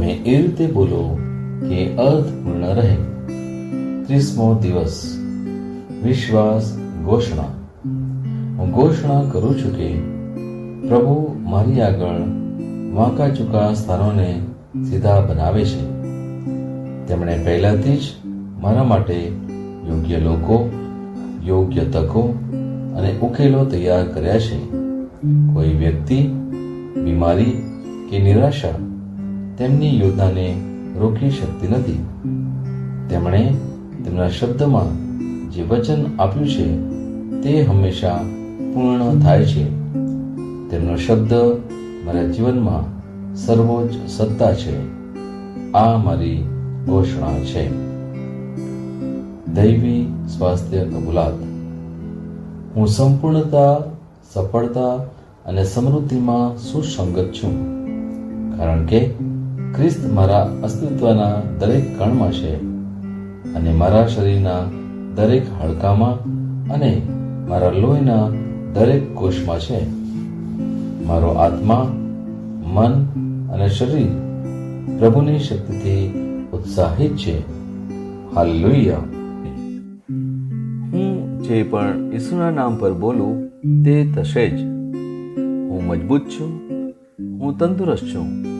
તમે એ રીતે બોલો કે અર્થપૂર્ણ રહે. ત્રીસમો દિવસ. વિશ્વાસ ઘોષણા. હું ઘોષણા કરું છું કે પ્રભુ મારી આગળ વાંકા ચૂકા સ્થાનોને સીધા બનાવે છે. તેમણે પહેલાથી જ મારા માટે યોગ્ય લોકો, યોગ્ય તકો અને ઉકેલો તૈયાર કર્યા છે. કોઈ વ્યક્તિ, બીમારી કે નિરાશા તેમની યોજનાને રોકી શકતી નથી. તેમણે તેમના શબ્દમાં જે વચન આપ્યું છે, તે હંમેશા પૂર્ણ થાય છે. તેમનો શબ્દ મારા જીવનમાં સર્વોચ્ચ સત્તા છે. આ મારી ઘોષણા છે. દૈવી સ્વાસ્થ્ય કબૂલાત. હું સંપૂર્ણતા, સફળતા અને સમૃદ્ધિમાં સુસંગત છું. કારણ કે ખ્રિસ્ત મારા અસ્તિત્વના દરેક કણમાં છે અને મારા શરીરના દરેક હાડકામાં અને મારા લોહીના દરેક કોષમાં છે. મારો આત્મા, મન અને શરીર પ્રભુની શક્તિથી ઉત્સાહિત છે. હાલેલુયા. હું જે પણ ઈસુના નામ પર બોલું તે થશે જ. હું મજબૂત છું, હું તંદુરસ્ત છું.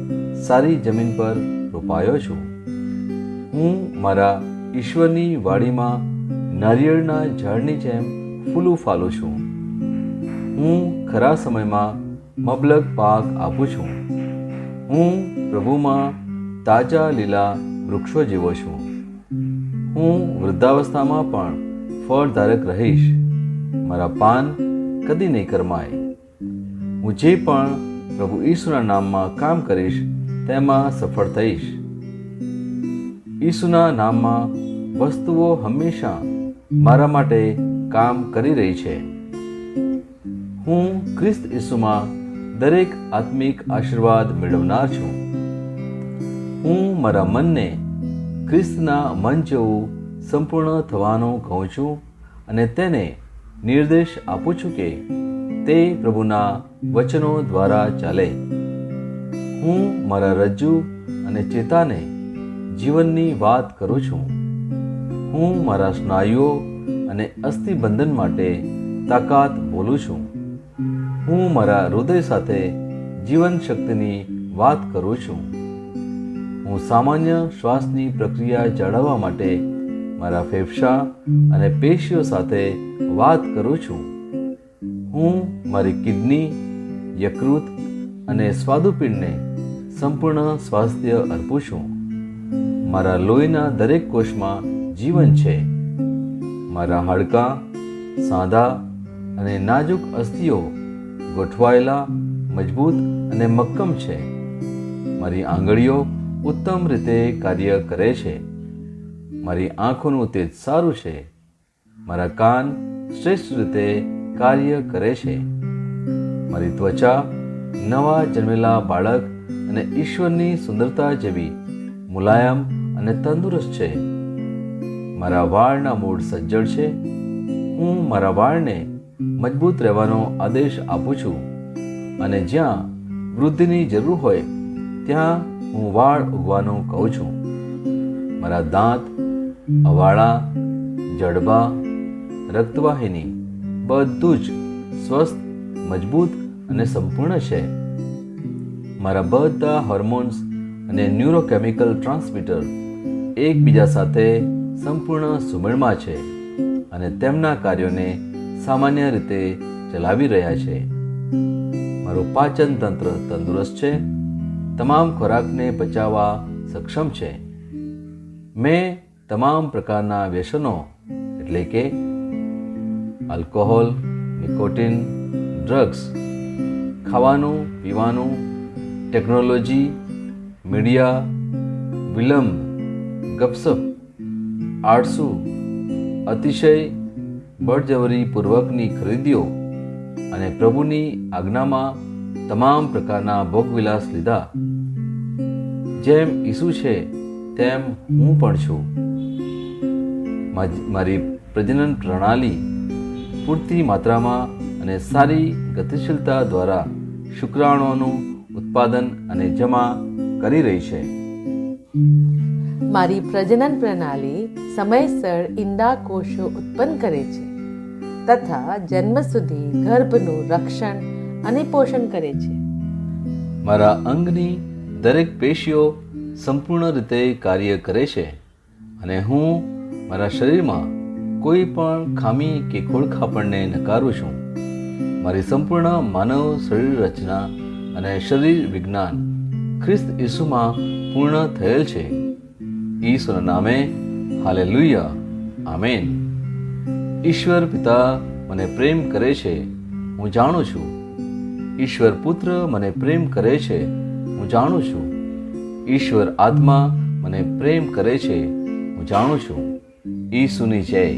સારી જમીન પર રોપાયો છું. હું મારા ઈશ્વરની વાડીમાં નારિયેળના ઝાડની જેમ ફૂલું ફાલું છું. હું ખરા સમયમાં મબલક પાક આપું છું. હું પ્રભુમાં તાજા લીલા વૃક્ષો જેવો છું. હું વૃદ્ધાવસ્થામાં પણ ફળધારક રહીશ. મારા પાન કદી નહીં કરમાય. હું જે પણ પ્રભુ ઈશ્વરના નામમાં કામ કરીશ તેમાં સફળ થઈશ. ઈસુના નામમાં વસ્તુઓ હંમેશા મારા માટે કામ કરી રહી છે. હું ખ્રિસ્ત ઈસુમાં દરેક આત્મિક આશીર્વાદ મેળવનાર છું. હું મારા મનને ખ્રિસ્તના મન જેવું સંપૂર્ણ થવાનું કહું છું અને તેને નિર્દેશ આપું છું કે તે પ્રભુના વચનો દ્વારા ચાલે. હું, મારા રજ્જુ અને ચેતાને જીવનની વાત કરું છું. હું, મારા સ્નાયુઓ અને અસ્થિબંધન માટે તાકાત બોલું છું. હું, મારા હૃદય સાથે જીવન શક્તિની વાત કરું છું. હું સામાન્ય શ્વાસની પ્રક્રિયા જાળવવા માટે મારા ફેફસા અને પેશીઓ સાથે વાત કરું છું. હું, મારી કિડની યકૃત અને સ્વાદુપિંડને સંપૂર્ણ સ્વાસ્થ્ય અર્પું છું મારા લોહીના દરેક કોષમાં જીવન છે. મારા હાડકાં, સાંધા અને નાજુક અસ્થિઓ ગોઠવાયેલા, મજબૂત અને મક્કમ છે. મારી આંગળીઓ ઉત્તમ રીતે કાર્ય કરે છે. મારી આંખોનું તેજ સારું છે. મારા કાન શ્રેષ્ઠ રીતે કાર્ય કરે છે. મારી ત્વચા નવા જન્મેલા બાળક અને ઈશ્વરની સુંદરતા જેવી મુલાયમ અને તંદુરસ્ત છે. મારા વાળના મૂળ સજ્જડ છે. હું મારા વાળને મજબૂત રહેવાનો આદેશ આપું છું. અને જ્યાં વૃદ્ધિની જરૂર હોય, ત્યાં હું વાળ ઉગવાનું કહું છું. મારા દાંત, અવાળા, જડબા, રક્તવાહિની બધું જ સ્વસ્થ, મજબૂત અને સંપૂર્ણ છે. મારા બધા હોર્મોન્સ અને ન્યુરોકેમિકલ ટ્રાન્સમીટર એકબીજા સાથે સંપૂર્ણ સુમેળમાં છે અને તેમના કાર્યોને સામાન્ય રીતે ચલાવી રહ્યા છે. મારું પાચન તંત્ર તંદુરસ્ત છે. તમામ ખોરાકને પચાવવા સક્ષમ છે. મેં તમામ પ્રકારના વ્યસનો એટલે કે આલ્કોહોલ નિકોટિન ડ્રગ્સ ખાવાનું, પીવાનું ટેકનોલોજી, મીડિયા, વિલંબ, ગપસપ, આળસુ, અતિશય, બળજબરીપૂર્વકની ખરીદીઓ અને પ્રભુની આજ્ઞામાં તમામ પ્રકારના ભોગવિલાસ લીધા. જેમ ઈસુ છે, તેમ હું પણ છું. મારી પ્રજનન પ્રણાલી પૂરતી માત્રામાં અને સારી ગતિશીલતા દ્વારા શુક્રાણુઓનું ઉત્પાદન અને જમા કરી રહી છે. મારી પ્રજનન પ્રણાલી સમયસર ઈંડા કોષો ઉત્પન્ન કરે છે તથા જન્મ સુધી ગર્ભનું રક્ષણ અને પોષણ કરે છે. મારા અંગની દરેક પેશીઓ સંપૂર્ણ રીતે કાર્ય કરે છે અને હું મારા શરીરમાં કોઈ પણ ખામી કે ખોળખાપણને નકારું છું. મારી સંપૂર્ણ માનવ શરીર રચના અને શરીર વિજ્ઞાન ખ્રિસ્ત ઈસુમાં પૂર્ણ થયેલ છે. ઈશ્વરના નામે હાલે હાલેલુયા. આમેન. ઈશ્વર પિતા મને પ્રેમ કરે છે, હું જાણું છું. ઈશ્વર પુત્ર મને પ્રેમ કરે છે, હું જાણું છું. ઈશ્વર આત્મા મને પ્રેમ કરે છે, હું જાણું છું. ઈસુની જય.